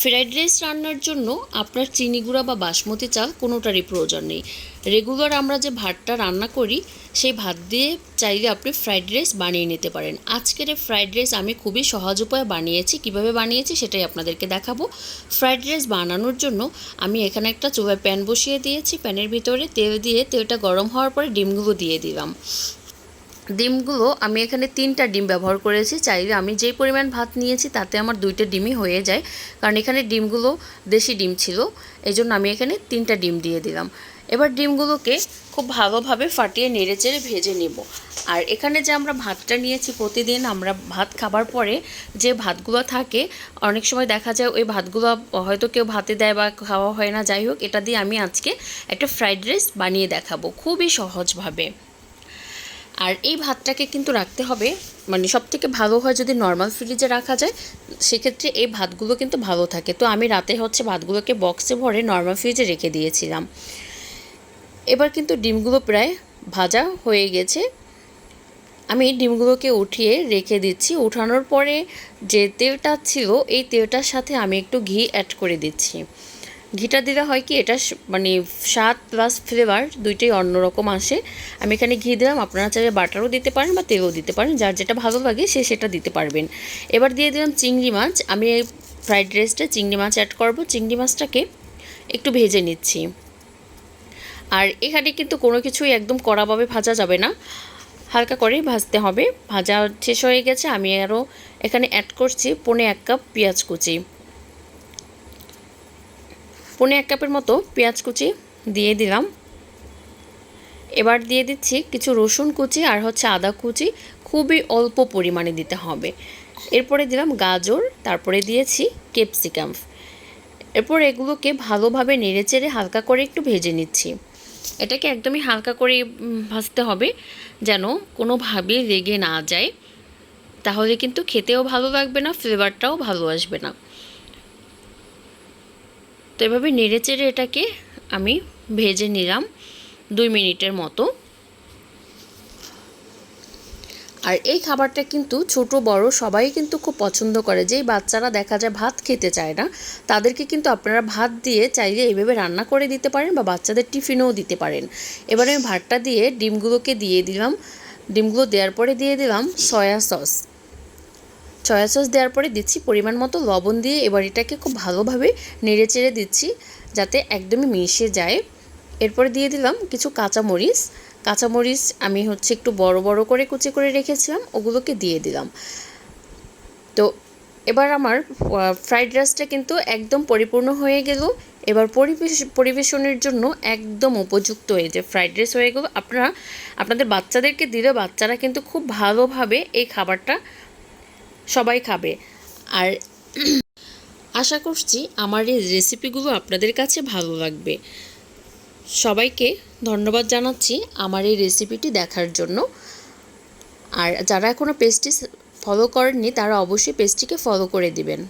Fried rice রান্নার জন্য আপনার চিনি গুঁড়া বা বাসমতি চাল কোনোটারই প্রয়োজন নেই। রেগুলার আমরা যে ভাতটা রান্না করি, সেই ভাত দিয়ে চাইলে আপনি ফ্রাইড রাইস বানিয়ে নিতে পারেন। আজকের এই ফ্রাইড রাইস আমি খুবই সহজ উপায়ে বানিয়েছি। কীভাবে বানিয়েছি সেটাই আপনাদেরকে দেখাবো। ফ্রাইড রাইস বানানোর জন্য আমি এখানে একটা চুলায় প্যান বসিয়ে দিয়েছি। প্যানের ভিতরে তেল দিয়ে তেলটা গরম হওয়ার পরে ডিমগুলো দিয়ে দিলাম। ডিমগুলো আমি এখানে তিনটা ডিম ব্যবহার করেছি। চাইলে আমি যেই পরিমাণ ভাত নিয়েছি তাতে আমার দুইটা ডিমই হয়ে যায়। কারণ এখানে ডিমগুলো দেশি ডিম ছিল এই জন্য আমি এখানে তিনটা ডিম দিয়ে দিলাম। এবার ডিমগুলোকে খুব ভালোভাবে ফাটিয়ে নেড়েচেড়ে ভেজে নেব। আর এখানে যে আমরা ভাতটা নিয়েছি প্রতিদিন, আমরা ভাত খাবার পরে যে ভাতগুলো থাকে, অনেক সময় দেখা যায় ওই ভাতগুলো হয়তো কেউ ভাতে দেয় বা খাওয়া হয় না, যাই হোক, এটা দিয়ে আমি আজকে একটা ফ্রাইড রাইস বানিয়ে দেখাবো খুবই সহজভাবে। আর এই ভাতটাকে কিন্তু রাখতে হবে মানে সব থেকে ভালো হয় যদি নর্মাল ফ্রিজে রাখা যায়, সেক্ষেত্রে এই ভাতগুলো কিন্তু ভালো থাকে। তো আমি রাতে হচ্ছে ভাতগুলোকে বক্সে ভরে নর্মাল ফ্রিজে রেখে দিয়েছিলাম। এবার কিন্তু ডিমগুলো প্রায় ভাজা হয়ে গেছে। আমি ডিমগুলোকে উঠিয়ে রেখে দিচ্ছি। উঠানোর পরে যে তেলটা ছিল, এই তেলটার সাথে আমি একটু ঘি অ্যাড করে দিচ্ছি। ঘিটা দিলে হয় কি, এটা মানে স্বাদ প্লাস ফ্লেভার দুইটাই অন্যরকম আসে। আমি এখানে ঘি দিলাম, আপনারা চাইলে বাটারও দিতে পারেন বা তেলও দিতে পারেন, যার যেটা ভালো লাগে সে সেটা দিতে পারবেন। এবার দিয়ে দিলাম চিংড়ি মাছ, আমি ফ্রাইড রাইসটা চিংড়ি মাছ অ্যাড করব। চিংড়ি মাছটাকে একটু ভেজে নিচ্ছি। আর এখানে কিন্তু কোনো কিছুই একদম কড়াভাবে ভাজা যাবে না। হালকা করেই ভাজতে হবে। ভাজা শেষ হয়ে গেছে, আমি আরও এখানে অ্যাড করছি, পনে এক কাপ পেঁয়াজ কুচি। পনে এক কাপের মতো পেঁয়াজ কুচি দিয়ে দিলাম। এবার দিয়ে দিচ্ছি কিছু রসুন কুচি আর হচ্ছে আদা কুচি। খুবই অল্প পরিমাণে দিতে হবে। এরপরে দিলাম গাজর, তারপরে দিয়েছি ক্যাপসিকাম। এরপর এগুলোকে ভালোভাবে নেড়েচেড়ে হালকা করে একটু ভেজে নিচ্ছি। এটাকে একদমই হালকা করে ভাজতে হবে যেন কোনোভাবে লেগে না যায়। তাহলে কিন্তু খেতেও ভালো লাগবে না ফ্লেভারটাও ভালো আসবে না। এভাবে নেড়েচেড়ে এটাকে আমি ভেজে নিলাম দুই মিনিটের মতো। আর এই খাবারটা কিন্তু ছোট, বড় সবাই কিন্তু খুব পছন্দ করে। যেই বাচ্চারা দেখা যায় ভাত খেতে চায় না, তাদেরকে কিন্তু আপনারা ভাত দিয়ে চাইলে এইভাবে রান্না করে দিতে পারেন বা বাচ্চাদের টিফিনেও দিতে পারেন। এবার আমি ভাতটা দিয়ে ডিমগুলোকে দিয়ে দিলাম। ডিমগুলো দেওয়ার পরে দিয়ে দিলাম সয়া সস। সয়া সস দেওয়ার পরে দিচ্ছি পরিমাণ মতো লবণ দিয়ে এবার এটাকে খুব ভালোভাবে নেড়ে চেড়ে দিচ্ছি, যাতে একদমই মিশে যায়। এরপরে দিয়ে দিলাম কিছু কাঁচামরিচ। কাঁচামরিচ আমি হচ্ছে একটু বড় বড় করে কুচি করে রেখেছিলাম, ওগুলোকে দিয়ে দিলাম। তো এবার আমার ফ্রাইড রাইসটা কিন্তু একদম পরিপূর্ণ হয়ে গেল। এবার পরিবেশ, পরিবেশনের জন্য একদম উপযুক্ত এই যে ফ্রাইড রাইস হয়ে গেল। আপনারা, আপনাদের বাচ্চাদেরকে দিলে বাচ্চারা কিন্তু খুব ভালোভাবে এই খাবারটা সবাই খাবে। আর আশা করছি আমার এই রেসিপিগুলো আপনাদের কাছে ভালো লাগবে। সবাইকে ধন্যবাদ জানাচ্ছি আমার এই রেসিপিটি দেখার জন্য। আর যারা এখনও পেজটি ফলো করেননি, তারা অবশ্যই পেজটিকে ফলো করে দিবেন।